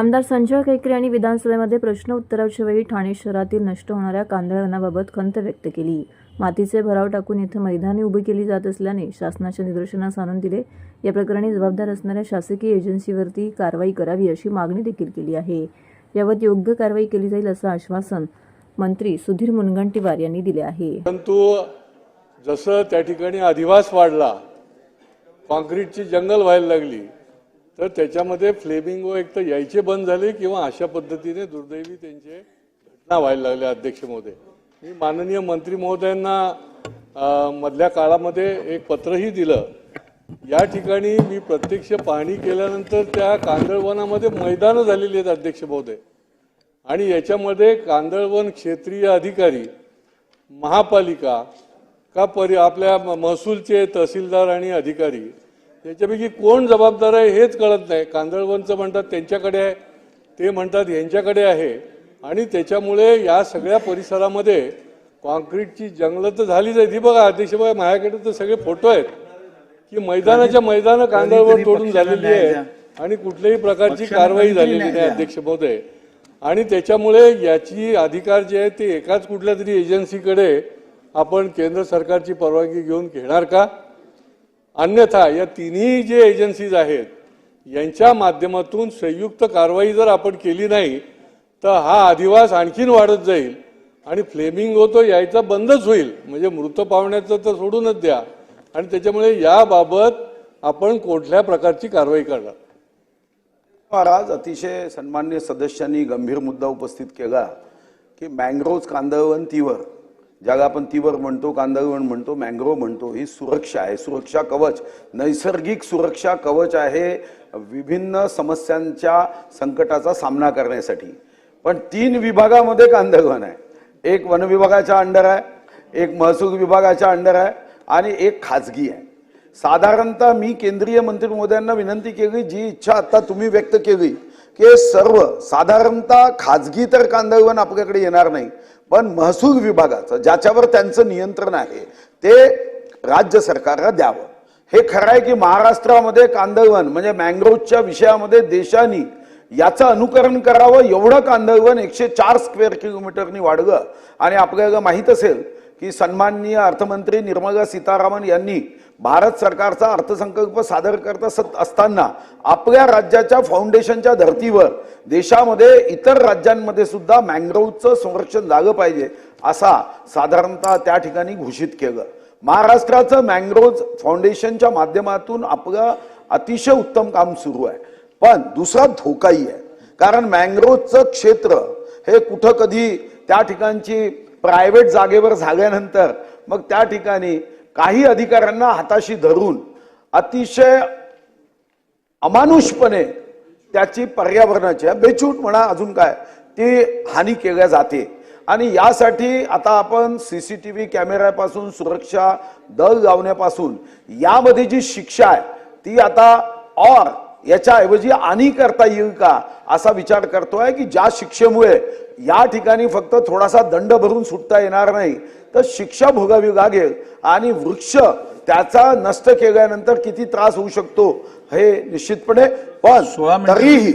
आमदार संजय केकरे यांनी विधानसभेमध्ये प्रश्न उत्तराच्या वेळी ठाणे शहरातील नष्ट होणाऱ्या कांदळवनाबाबत खंत व्यक्त केली. मातीचे भराव टाकून इथं मैदाने उभी केली जात असल्याने शासनाच्या निदर्शनास आणून दिले. या प्रकरणी जबाबदार असणाऱ्या शासकीय एजन्सीवरती कारवाई करावी अशी मागणी देखील केली आहे. यावर योग्य कारवाई केली जाईल असं आश्वासन मंत्री सुधीर मुनगंटीवार यांनी दिले आहे. परंतु जसं त्या ठिकाणी अधिवास वाढला कॉन्क्रीटची जंगल व्हायला लागली तर त्याच्यामध्ये फ्लेमिंगो एक तर यायचे बंद झाले किंवा अशा पद्धतीने दुर्दैवी त्यांचे घटना व्हायला लागल्या अध्यक्ष महोदय. मी माननीय मंत्री महोदयांना मधल्या काळामध्ये एक पत्रही दिलं. या ठिकाणी मी प्रत्यक्ष पाहणी केल्यानंतर त्या कांदळवनामध्ये मैदानं झालेली आहेत अध्यक्ष महोदय. आणि याच्यामध्ये कांदळवन क्षेत्रीय अधिकारी महापालिका का परि आपल्या म- महसूलचे तहसीलदार आणि अधिकारी याच्यापैकी कोण जबाबदार आहे हेच कळत नाही. कांदळवनचं म्हणतात त्यांच्याकडे आहे. ते म्हणतात यांच्याकडे आहे. आणि त्याच्यामुळे या सगळ्या परिसरामध्ये कॉन्क्रीटची जंगलं तर झालीच आहेत. ही बघा अध्यक्ष बघा माझ्याकडे तर सगळे फोटो आहेत की मैदानाच्या मैदानं कांदळवन तोडून झालेली आहे आणि कुठल्याही प्रकारची कारवाई झालेली नाही अध्यक्ष महोदय. आणि त्याच्यामुळे याची अधिकार जे आहे ते एकाच कुठल्या तरी एजन्सीकडे आपण केंद्र सरकारची परवानगी घेऊन घेणार का? अन्यथा या तिन्ही जे एजन्सीज आहेत यांच्या माध्यमातून संयुक्त कारवाई जर आपण केली नाही तर हा अधिवास आणखीन वाढत जाईल आणि फ्लेमिंग होतो यायचा बंदच होईल. म्हणजे मृत पावण्याचं तर सोडूनच द्या. आणि त्याच्यामुळे याबाबत आपण कुठल्या प्रकारची कारवाई करणार? महाराज अतिशय सन्मान्य सदस्यांनी गंभीर मुद्दा उपस्थित केला की मँग्रोव्ह कांदळवंतीवर ज्याला आपण तीवर म्हणतो कांदळवण म्हणतो मँग्रोव्ह म्हणतो ही सुरक्षा आहे. सुरक्षा कवच नैसर्गिक सुरक्षा कवच आहे विभिन्न समस्यांच्या संकटाचा सामना करण्यासाठी. पण तीन विभागामध्ये कांदळवन आहे. एक वन विभागाच्या अंडर आहे एक महसूल विभागाच्या अंडर आहे आणि एक खाजगी आहे. साधारणतः मी केंद्रीय मंत्री महोदयांना विनंती केली जी इच्छा आता तुम्ही व्यक्त केली की हे सर्व साधारणतः खाजगी तर कांदळवन आपल्याकडे येणार नाही पण महसूल विभागाचं ज्याच्यावर त्यांचं नियंत्रण आहे ते राज्य सरकारला द्यावं. हे खरं आहे की महाराष्ट्रामध्ये कांदळवन म्हणजे मँग्रोव्हच्या विषयामध्ये देशानी याचं अनुकरण करावं एवढं कांदळवन एकशे चार स्क्वेअर किलोमीटरनी वाढलं आणि आपल्याला माहीत असेल की सन्माननीय अर्थमंत्री निर्मला सीतारामन यांनी भारत सरकारचा अर्थसंकल्प सादर करत असत असताना आपल्या राज्याच्या फाउंडेशनच्या धर्तीवर देशामध्ये इतर राज्यांमध्ये सुद्धा मँग्रोव्हचं संरक्षण झालं पाहिजे असा साधारणतः त्या ठिकाणी घोषित केलं. महाराष्ट्राचं मँग्रोव्ह फाउंडेशनच्या माध्यमातून आपलं अतिशय उत्तम काम सुरू आहे. पण दुसरा धोकाही आहे. कारण मँग्रोव्हचं क्षेत्र हे कुठं कधी त्या ठिकाणची प्रायव्हेट जागेवर झाल्यानंतर मग त्या ठिकाणी काही अधिकाऱ्यांना हाताशी धरून अतिशय अमानुषपणे त्याची पर्यावरणाची बेचूट म्हणा अजून काय ती हानी केल्या जाते. आणि यासाठी आता आपण सीसीटीव्ही कॅमेऱ्यापासून सुरक्षा दल लावण्यापासून यामध्ये जी शिक्षा आहे ती आता और याच्याऐवजी आणि करता येईल का असा विचार करतोय की ज्या शिक्षेमुळे या ठिकाणी फक्त थोडासा दंड भरून सुटता येणार नाही तर शिक्षा भोगावी लागेल आणि वृक्ष त्याचा नष्ट केल्यानंतर किती त्रास होऊ शकतो हे निश्चितपणे पण. तरीही